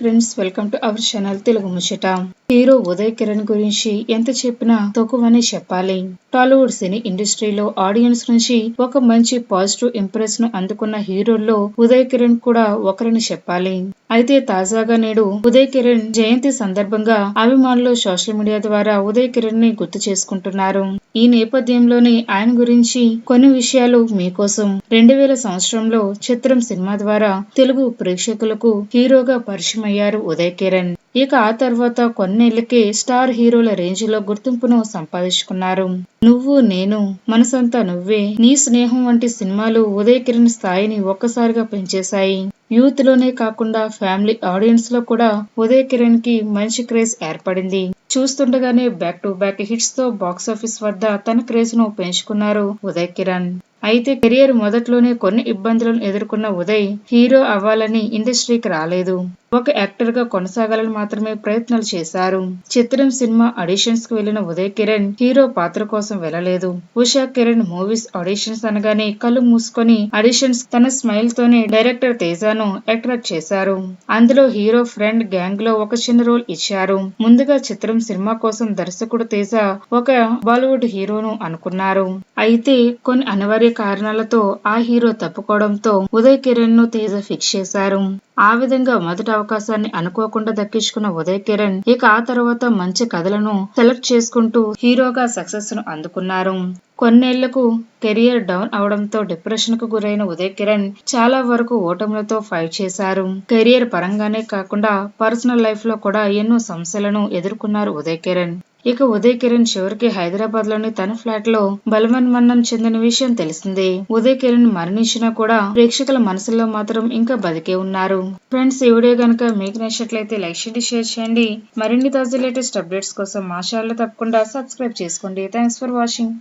Friends welcome to our channel Telugu ముచ్చట hero Uday Kiran గురించి ఎంత చెప్పినా తక్కువనే చెప్పాలి. టాలీవుడ్ సినీ ఇండస్ట్రీలో ఆడియన్స్ నుంచి ఒక మంచి పాజిటివ్ ఇంప్రెస్ను అందుకున్న హీరోల్లో ఉదయ్ కిరణ్ కూడా ఒకరిని చెప్పాలి. అయితే తాజాగా నేడు ఉదయ్ కిరణ్ జయంతి సందర్భంగా అభిమానులు సోషల్ మీడియా ద్వారా ఉదయ్ కిరణ్ని గుర్తు చేసుకుంటున్నారు. ఈ నేపథ్యంలోనే ఆయన గురించి కొన్ని విషయాలు మీకోసం రెండు వేల సంవత్సరంలో చిత్రం సినిమా ద్వారా తెలుగు ప్రేక్షకులకు హీరోగా పరిచయం అయ్యారు ఉదయ్ కిరణ్. ఇక ఆ తర్వాత కొన్నేళ్ళకే స్టార్ హీరోల రేంజ్లో గుర్తింపును సంపాదించుకున్నారు. నువ్వు నేను మనసంతా నువ్వే నీ స్నేహం వంటి సినిమాలు ఉదయ్ కిరణ్ స్థాయిని ఒక్కసారిగా పెంచేశాయి. యూత్లోనే కాకుండా ఫ్యామిలీ ఆడియన్స్లో కూడా ఉదయ్ కిరణ్కి మంచి క్రేజ్ ఏర్పడింది. చూస్తుండగానే బ్యాక్ టు బ్యాక్ హిట్స్తో బాక్సాఫీస్ వద్ద తన క్రేజ్ను పెంచుకున్నారు ఉదయ్ కిరణ్. అయితే కెరియర్ మొదట్లోనే కొన్ని ఇబ్బందులను ఎదుర్కొన్న ఉదయ్ హీరో అవ్వాలని ఇండస్ట్రీకి రాలేదు. ఒక యాక్టర్గా కొనసాగాలని మాత్రమే ప్రయత్నాలు చేశారు. చిత్రం సినిమా ఆడిషన్స్కు వెళ్ళిన ఉదయ్ కిరణ్ హీరో పాత్ర కోసం వెళ్ళలేదు. ఉషా కిరణ్ మూవీస్ ఆడిషన్స్ అనగానే కళ్ళు మూసుకొని ఆడిషన్స్ తన స్మైల్ తోనే డైరెక్టర్ తేజాను అట్రాక్ట్ చేశారు. అందులో హీరో ఫ్రెండ్ గ్యాంగ్లో ఒక చిన్న రోల్ ఇచ్చారు. ముందుగా చిత్రం సినిమా కోసం దర్శకుడు తేజ ఒక బాలీవుడ్ హీరోను అనుకున్నారు. అయితే కొన్ని అనివార్య కారణాలతో ఆ హీరో తప్పుకోవడంతో ఉదయ్ కిరణ్ను తేజ ఫిక్స్ చేశారు. ఆ విధంగా మొదటి అవకాశాన్ని అనుకోకుండా దక్కించుకున్న ఉదయ్ కిరణ్ ఇక ఆ తర్వాత మంచి కథలను సెలెక్ట్ చేసుకుంటూ హీరోగా సక్సెస్ను అందుకున్నారు. కొన్నేళ్ళకు కెరియర్ డౌన్ అవడంతో డిప్రెషన్కు గురైన ఉదయ్ కిరణ్ చాలా వరకు ఓటములతో ఫైట్ చేశారు. కెరియర్ పరంగానే కాకుండా పర్సనల్ లైఫ్లో కూడా ఎన్నో సమస్యలను ఎదుర్కొన్నారు ఉదయ్ కిరణ్. ఇక ఉదయ్ కిరణ్ చివరికి హైదరాబాద్లోని తన ఫ్లాట్లో బలవన్ చెందిన విషయం తెలిసిందే. ఉదయ్ కిరణ్ మరణించినా కూడా ప్రేక్షకుల మనసులో మాత్రం ఇంకా బతికే ఉన్నారు. ఫ్రెండ్స్ ఈ వీడియో కనుక మీకు నచ్చినట్లయితే లైక్ చేయండి షేర్ చేయండి. మరిన్ని తాజా లేటెస్ట్ అప్డేట్స్ కోసం మా ఛానల్ తప్పకుండా సబ్స్క్రైబ్ చేసుకోండి. Thanks for watching.